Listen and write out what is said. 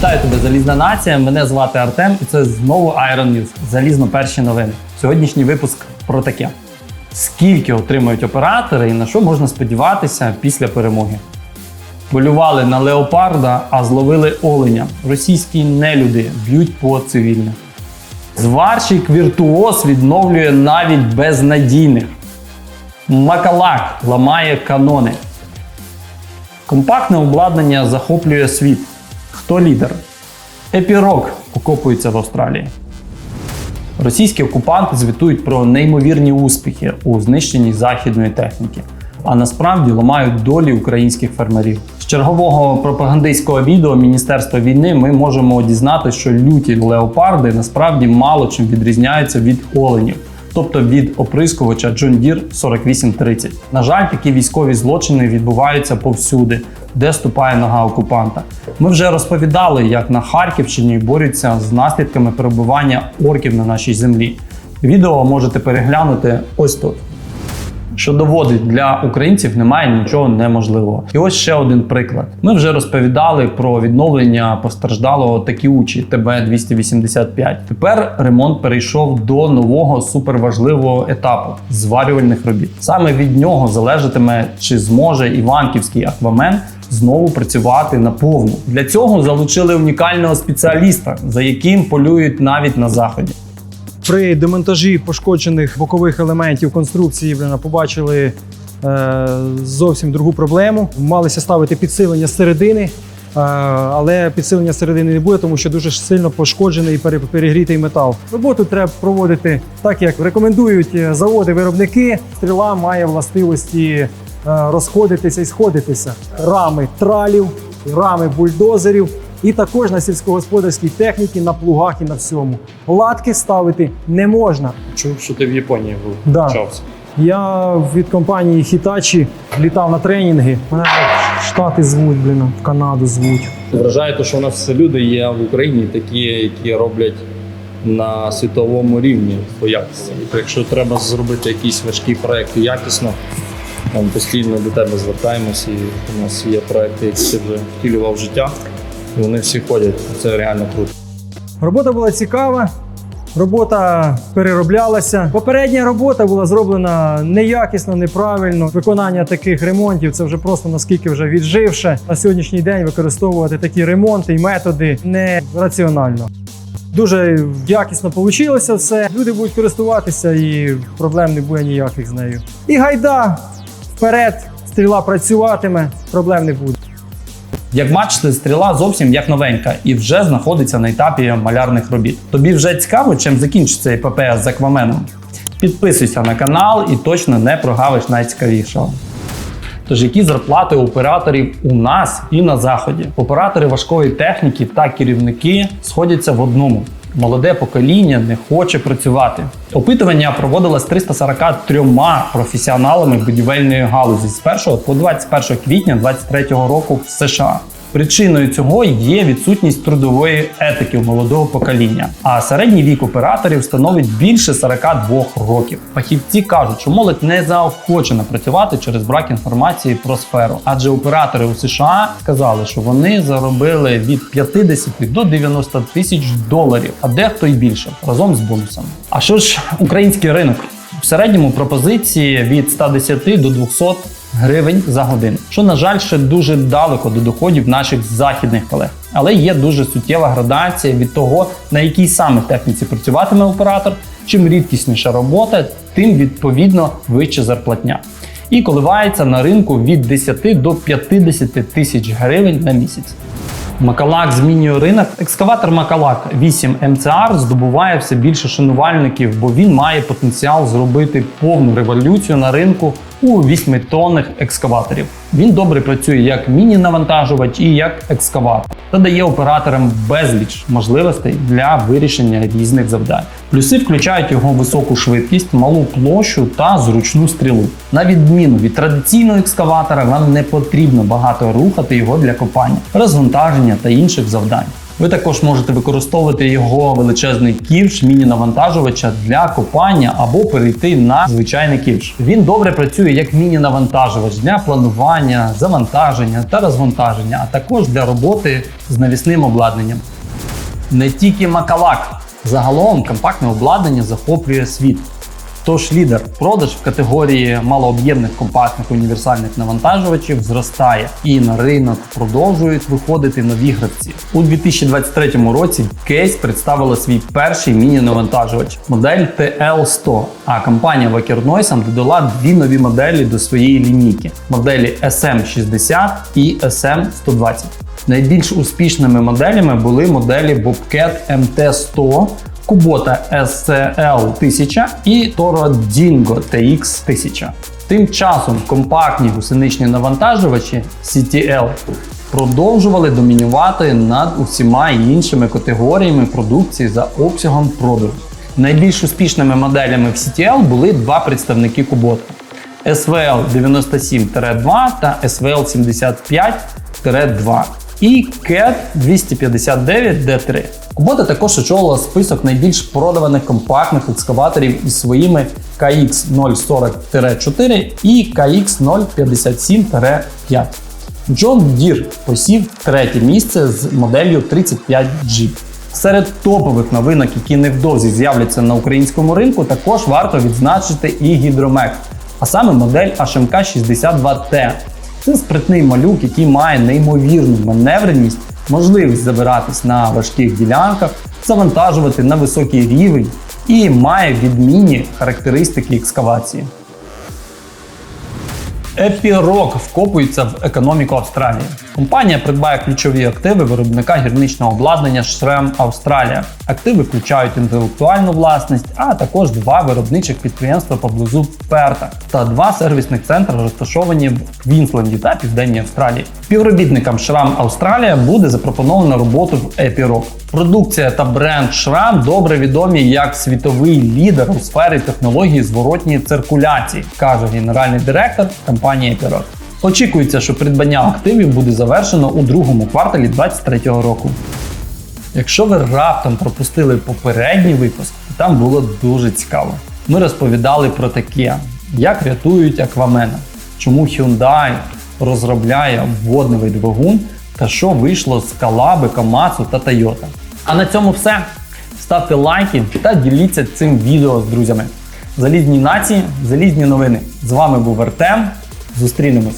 Вітаю тебе, залізна нація. Мене звати Артем, і це знову Iron News. Залізно перші новини. Сьогоднішній випуск про таке: скільки отримують оператори і на що можна сподіватися після перемоги. Полювали на леопарда, а зловили оленя. Російські нелюди б'ють по цивільних. Зварщик віртуоз відновлює навіть безнадійних. Макалак ламає канони. Компактне обладнання захоплює світ. Хто лідер? Епірок окопується в Австралії. Російські окупанти звітують про неймовірні успіхи у знищенні західної техніки, а насправді ламають долі українських фермерів. З чергового пропагандистського відео Міністерства війни ми можемо дізнатися, що люті леопарди насправді мало чим відрізняються від оленів. Тобто від оприскувача John Deere 4830. На жаль, такі військові злочини відбуваються повсюди, де ступає нога окупанта. Ми вже розповідали, як на Харківщині борються з наслідками перебування орків на нашій землі. Відео можете переглянути ось тут. Що доводить для українців немає нічого неможливого. І ось ще один приклад. Ми вже розповідали про відновлення постраждалого Такіучі ТБ 285. Тепер ремонт перейшов до нового суперважливого етапу зварювальних робіт. Саме від нього залежатиме, чи зможе іванківський аквамен знову працювати наповну. Для цього залучили унікального спеціаліста, за яким полюють навіть на заході. При демонтажі пошкоджених бокових елементів конструкції побачили е, зовсім другу проблему. Малися ставити підсилення середини, е, але підсилення середини не буде, тому що дуже сильно пошкоджений і перегрітий метал. Роботу треба проводити так, як рекомендують е, заводи-виробники. Стріла має властивості розходитися і сходитися. Рами тралів, рами бульдозерів. І також на сільськогосподарській техніці, на плугах і на всьому. Латки ставити не можна. Чув, що ти в Японії був. Да. Я від компанії Hitachi літав на тренінги. Мене в Штати звуть, блін, в Канаду звуть. Вражає те, що у нас люди є в Україні, такі, які роблять на світовому рівні по якості. Якщо треба зробити якийсь важкий проект якісно, ми постійно до тебе звертаємося, і у нас є проекти, які ти вже втілював в життя, і вони всі ходять. Це реально круто. Робота була цікава. Робота перероблялася. Попередня робота була зроблена неякісно, неправильно. Виконання таких ремонтів це вже просто наскільки вже відживше. На сьогоднішній день використовувати такі ремонти і методи нераціонально. Дуже якісно вийшло все. Люди будуть користуватися і проблем не буде ніяких з нею. І гайда вперед, стріла працюватиме, проблем не буде. Як бачите, стріла зовсім як новенька і вже знаходиться на етапі малярних робіт. Тобі вже цікаво, чим закінчиться епопея з акваменом? Підписуйся на канал і точно не прогавиш найцікавішого. Тож які зарплати операторів у нас і на заході? Оператори важкої техніки та керівники сходяться в одному. Молоде покоління не хоче працювати. Опитування проводилось 343 професіоналами будівельної галузі з 1 по 21 квітня 2023 року в США. Причиною цього є відсутність трудової етики у молодого покоління, а середній вік операторів становить більше 42 років. Фахівці кажуть, що молодь не заохочена працювати через брак інформації про сферу, адже оператори у США сказали, що вони заробили від 50 до 90 тисяч доларів, а дехто й більше разом з бонусами. А що ж український ринок? В середньому пропозиції від 110 до 200 гривень за годину, що на жаль ще дуже далеко до доходів наших західних колег. Але є дуже суттєва градація від того, на якій саме техніці працюватиме оператор. Чим рідкісніша робота, тим відповідно вища зарплатня. І коливається на ринку від 10 до 50 тисяч гривень на місяць. Макалак змінює ринок. Екскаватор Макалак 8 МЦР здобуває все більше шанувальників, бо він має потенціал зробити повну революцію на ринку у 8-тонних екскаваторів. Він добре працює як міні-навантажувач і як екскаватор та дає операторам безліч можливостей для вирішення різних завдань. Плюси включають його високу швидкість, малу площу та зручну стрілу. На відміну від традиційного екскаватора, вам не потрібно багато рухати його для копання, розвантаження та інших завдань. Ви також можете використовувати його величезний ківш міні-навантажувача для копання або перейти на звичайний ківш. Він добре працює як міні-навантажувач для планування, завантаження та розвантаження, а також для роботи з навісним обладнанням. Не тільки Макалак. Загалом компактне обладнання захоплює світ. Тож лідер продаж в категорії малооб'ємних компактних універсальних навантажувачів зростає, і на ринок продовжують виходити нові гравці. У 2023 році Кейс представила свій перший міні-навантажувач модель TL100, а компанія Wacker Noise додала дві нові моделі до своєї лінійки: моделі SM60 і SM120. Найбільш успішними моделями були моделі Bobcat MT100, Kubota SCL 1000 і Toro Dingo TX 1000. Тим часом компактні гусеничні навантажувачі CTL продовжували домінувати над усіма іншими категоріями продукції за обсягом продажу. Найбільш успішними моделями в CTL були два представники Kubota SVL 97-2 та SVL 75-2 і CAT 259D3. Kubota також очолила список найбільш продаваних компактних екскаваторів із своїми KX 040-4 і KX 057-5. John Deere посів третє місце з моделлю 35G. Серед топових новинок, які невдовзі з'являться на українському ринку, також варто відзначити і гідромек, а саме модель HMK 62T. Це спритний малюк, який має неймовірну маневреність, можливість забиратись на важких ділянках, завантажувати на високий рівень і має відмінні характеристики екскавації. Епірок вкопується в економіку Австралії. Компанія придбає ключові активи виробника гірничного обладнання Шрем Австралія. Активи включають інтелектуальну власність, а також два виробничих підприємства поблизу Перта та два сервісних центри, розташовані в Квінсленді та Південній Австралії. Співробітникам Шрам Австралія буде запропоновано роботу в Епірок. Продукція та бренд Шрам добре відомі як світовий лідер у сфері технології зворотньої циркуляції, каже генеральний директор компанії Епірок. Очікується, що придбання активів буде завершено у другому кварталі 2023 року. Якщо ви раптом пропустили попередній випуск, там було дуже цікаво. Ми розповідали про таке, як рятують аквамена, чому Hyundai розробляє водневий двигун та що вийшло з Калаби, Камацу та Toyota. А на цьому все. Ставте лайки та діліться цим відео з друзями. Залізні нації, залізні новини. З вами був Артем. Зустрінемось.